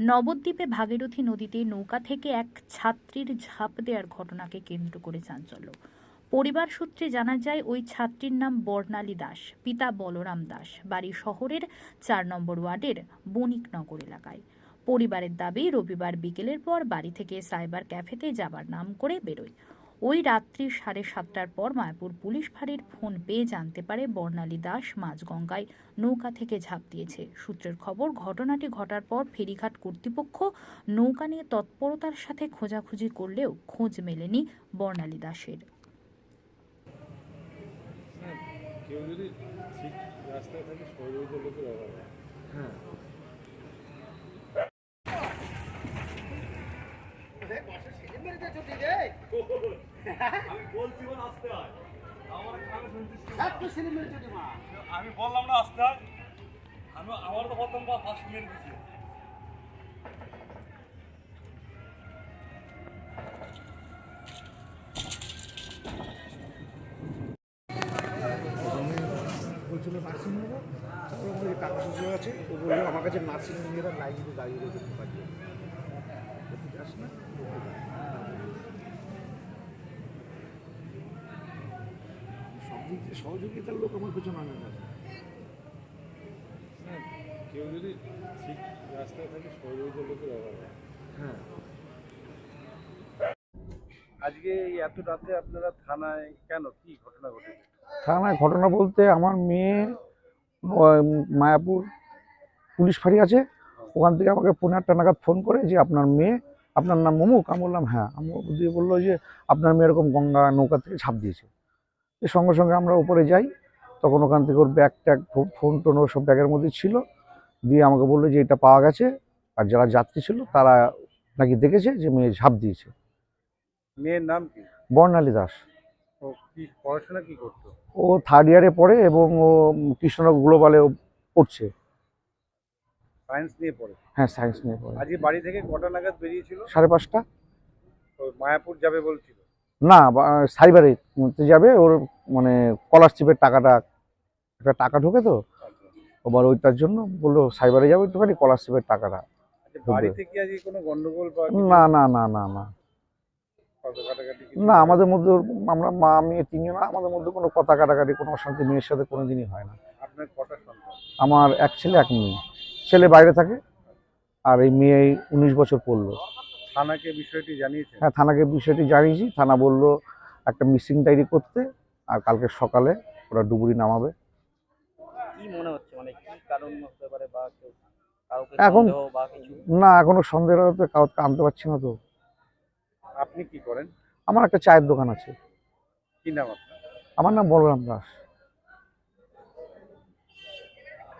নবদ্বীপে ভাগীরথী নদীতে নৌকা থেকে এক ছাত্রীর ঝাঁপ দেওয়ার ঘটনাকে কেন্দ্র করে চাঞ্চল্য। পরিবার সূত্রে জানা যায়, ওই ছাত্রীর নাম বর্ণালী দাস, পিতা বলরাম দাস। বাড়ি শহরের চার নম্বর ওয়ার্ডের বণিকনগর এলাকায়। পরিবারের দাবি, রবিবার বিকেলের পর বাড়ি থেকে সাইবার ক্যাফেতে যাবার নাম করে বেরোয়। ওই রাত্রি সাড়ে সাতটার পর মায়াপুর পুলিশ ফাঁড়ির ফোন পেয়ে জানতে পারে বর্ণালী দাস মাঝগঙ্গায় নৌকা থেকে ঝাঁপ দিয়েছে। সূত্রের খবর ঘটনাটি ঘটার পর ফেরিঘাট কর্তৃপক্ষ নৌকা নিয়ে তৎপরতার সাথে খোঁজাখুঁজি করলেও খোঁজ মেলেনি বর্ণালী দাসের। কেউ যদি ঠিক রাস্তায় থাকে সহযোগিতা লোকের অভাব হয়। আমি বললাম না আসতে আমি আমার তো প্রথম ফার্স্ট মেরে দিচ্ছি নার্সিং নেব তারপরে আমার আছে ও বলল, আমার কাছে নার্সিং মেয়েরা লাইনে দাঁড়িয়ে তুই যাস না সব দিক দিয়ে সহযোগিতার লোক আমার পেছনে অনেক আছে। হ্যাঁ, কেউ যদি ঠিক রাস্তায় থাকে সহযোগিতা লোকের অভাব হ্যাঁ। আজকে এই এত রাতে আপনারা থানায় কেন? কি ঘটনা ঘটেছে? থানায় ঘটনা বলতে আমার মেয়ে মায়াপুর পুলিশ ফাঁড়ি আছে। ওখান থেকে আমাকে পনেরো আটটা নাগাদ ফোন করে যে আপনার মেয়ে আপনার নাম মমুক আমি বললাম হ্যাঁ। আমি দিয়ে বলল যে আপনার মেয়ে এরকম গঙ্গা নৌকা থেকে ঝাঁপ দিয়েছে। সঙ্গে সঙ্গে আমরা উপরে যাই। তখন ওখান থেকে ওর ব্যাগ ট্যাগ ফোন টোন ওর সব ব্যাগের মধ্যে ছিল। দিয়ে আমাকে বলল যে এটা পাওয়া গেছে। আর যারা যাত্রী ছিল তারা নাকি দেখেছে যে মেয়ে ঝাঁপ দিয়েছে। মেয়ের নাম কি? বর্ণালী দাস। ও কি পড়াশোনা কি করতো? ও থার্ড ইয়ারে পড়ে এবং ও কৃষ্ণনগর গ্লোবালে পড়ছে। সায়েন্স নিয়ে পড়ে। হ্যাঁ সায়েন্স নিয়ে পড়ে। আজকে বাড়ি থেকে কটা নাগাদ বেরিয়েছিল? সাড়ে পাঁচটা। মায়াপুর যাবে বলছিল। না সাইবারে যাবে ওর মানে স্কলারশিপের টাকাটা একটা টাকা ঢোকে তো। আবার ওইটার জন্য বলল সাইবারে যাবে একটুখানি স্কলারশিপের টাকাটা আচ্ছা, বাড়িতে কি আজকে কোনো গন্ডগোল না না না না না। না আমাদের মধ্যে আমরা মা মেয়ে তিনজন আমাদের মধ্যে কোনো কথা কাটাকাটি কোনো অশান্তি মেয়ের সাথে কোনো দিনই হয় না। আপনার কটা সন্তান? আমার এক ছেলে এক মেয়ে। ছেলে বাইরে থাকে আর এই মেয়ে উনিশ বছর পড়ল। থানাকে বিষয়টি জানিয়েছেন? হ্যাঁ থানাকে বিষয়টি জানিয়েছি। থানা বলল একটা মিসিং ডায়েরি করতে আর কালকে সকালে ওরা ডুবুরি নামাবে। মনে হচ্ছে? মানে কি কারণ হতে পারে বা কেউ কাউকে এখন- না এখনও সন্দেহ তো কাউকে আনতে পারছি না তো। আপনি কি করেন? আমার একটা চায়ের দোকান আছে। কি নাম আমার নাম বলরাম দাস।